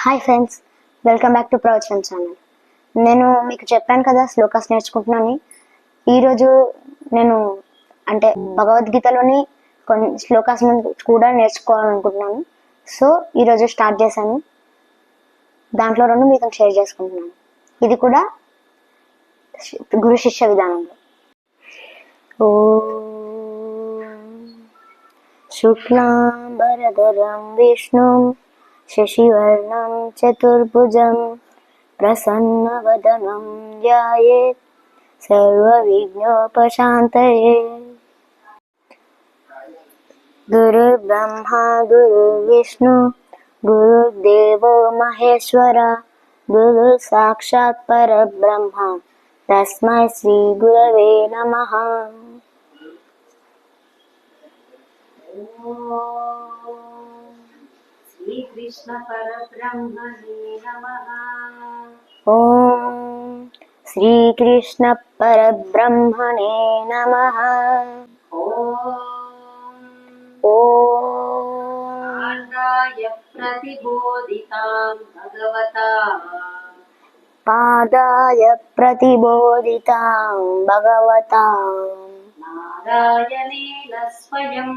Hi friends welcome back to Pravachan channel నేను మీకు చెప్పాను కదా శ్లోకాస్ నేర్చుకుంటున్నాను. ఈరోజు నేను అంటే భగవద్గీతలోని కొన్ని శ్లోకాస్ కూడా నేర్చుకోవాలనుకుంటున్నాను. సో ఈరోజు స్టార్ట్ చేశాను. దాంట్లో రెండు మీతో షేర్ చేసుకుంటున్నాను. ఇది కూడా గురు శిష్య విధానంలో ఓ శుక్లాంబరధరం విష్ణు शशिवर्णं चतुर्भुजं प्रसन्नवदनं ध्यायेत् सर्वविघ्नोपशान्तये। गुरुर्ब्रह्मा, गुरुर्विष्णु, गुरुर्देवो महेश्वर गुरुसाक्षात् परब्रह्म, तस्मै श्रीगुरवे नमः। Oh श्रीकृष्णपरब्रह्मणे नमः ॐ श्रीकृष्णपरब्रह्मणे नमः। ॐ प्रतिबोधितां भगवता पादाय प्रतिबोधितां भगवता। नारायणेन स्वयं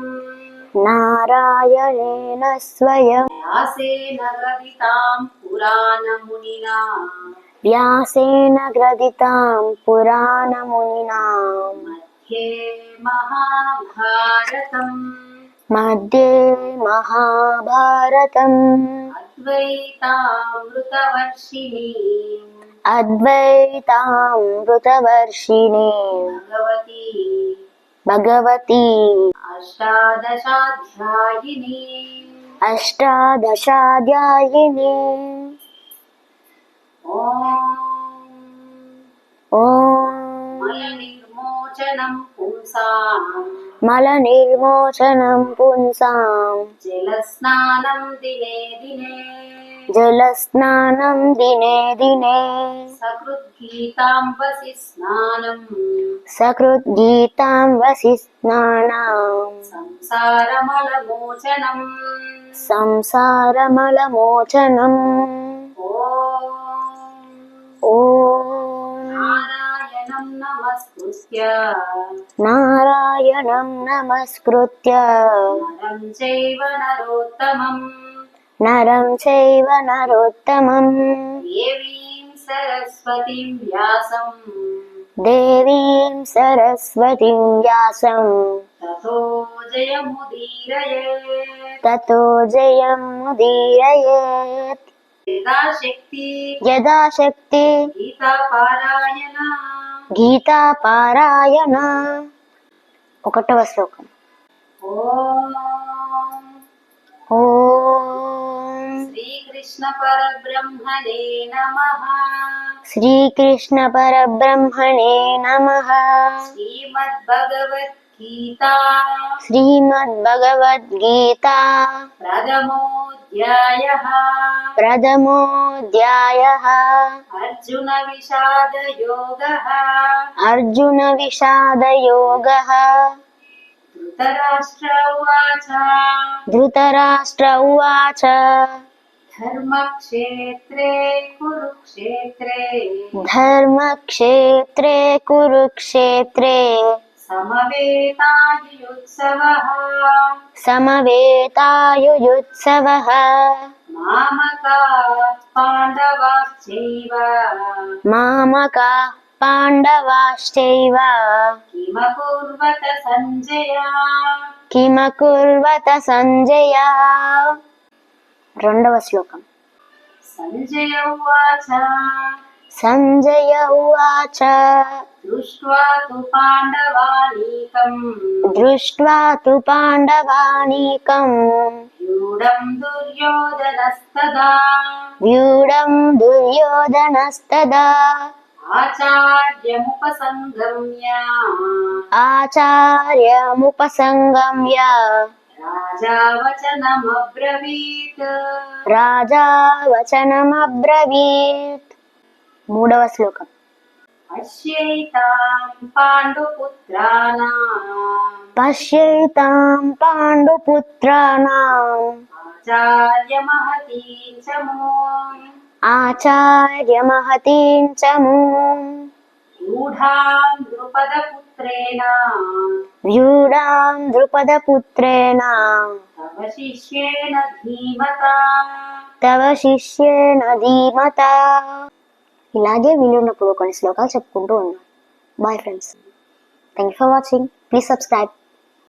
నారాయణేన స్వయం వ్యాసేన గ్రథితాం పురాణమునినా వ్యాసేన గ్రథితాం పురాణమునినా మధ్యే మహాభారతం మధ్యే మహాభారతం అద్వైతామృతవర్షిణీ అద్వైతామృతవర్షిణి అష్టాదశాధ్యాయిని. అష్టాదశాధ్యాయిని. ఓం. ఓం. మల నిర్మోచనం పుంసాం. మల నిర్మోచనం పుంసాం జలస్నానం దినే దినే జలస్నానం దినే దినే సకృద్గీతాం వసి స్నానం సకృద్గీతాం వసి స్నానాం సంసారమలమోచనం సంసారమలమోచనం నారాయణం నమస్కృత్య నారాయణం నమస్కృత్య నరం చైవ నరోత్తమం నరం చైవ నరోత్తమం దేవీం సరస్వతిం వ్యాసం దేవీం సరస్వతిం వ్యాసం తతో జయముదీరయేత్ తతో జయం ముదీరయేత్ యథాశక్తి యదా శక్తి గీతాపారాయణ గీతాపారాయణ ఒకటవ శ్లోకం। ఓం श्रीकृष्णपरब्रह्मणे नमः। श्रीकृष्णपरब्रह्मणे नमः। श्रीमद्भगवद्गीता। श्रीमद्भगवद्गीता। प्रथमोऽध्यायः। प्रथमोऽध्यायः। अर्जुनविषादयोगः। अर्जुनविषादयोगः। धृतराष्ट्र उवाच। धृतराष्ट्र उवाच। ధృతరాష్ట్ర ఉవాచ ధృతరాష్ట్ర ఉవాచ ధర్మక్షేత్రే కురుక్షేత్రే ధర్మక్షేత్రే కురుక్షేత్రే సమవేతాయుత్సవः సమవేతాయుయుత్సవः మామకా పాండవాశ్చైవ మామకా పాండవాశ్చైవ రెండవ శ్లోకం. సంజయ ఉవాచ. సంజయ ఉవాచ. దృష్ట్వా తు పాండవానీకం. దృష్ట్వా తు పాండవానీకం. వ్యూఢం దుర్యోధనస్తదా. వ్యూఢం దుర్యోధనస్తదా. ఆచార్యముపసంగమ్య. ఆచార్యముపసంగమ్య. రాజా వచనమబ్రవీత్ రాజా వచనమబ్రవీత్ మూడవ శ్లోకం. పశ్యైతాం పాండుపుత్రాణాం పశ్యైతాం పాండుపుత్రాణాం ఆచార్య మహతీం చ మూం శిష్యేణ ధీమత తవ శిష్యేణ ధీమత ఇలాగే వీలున్నప్పుడు కొన్ని శ్లోకాలు చెప్పుకుంటూ ఉన్నాం. Bye friends thank you for watching please subscribe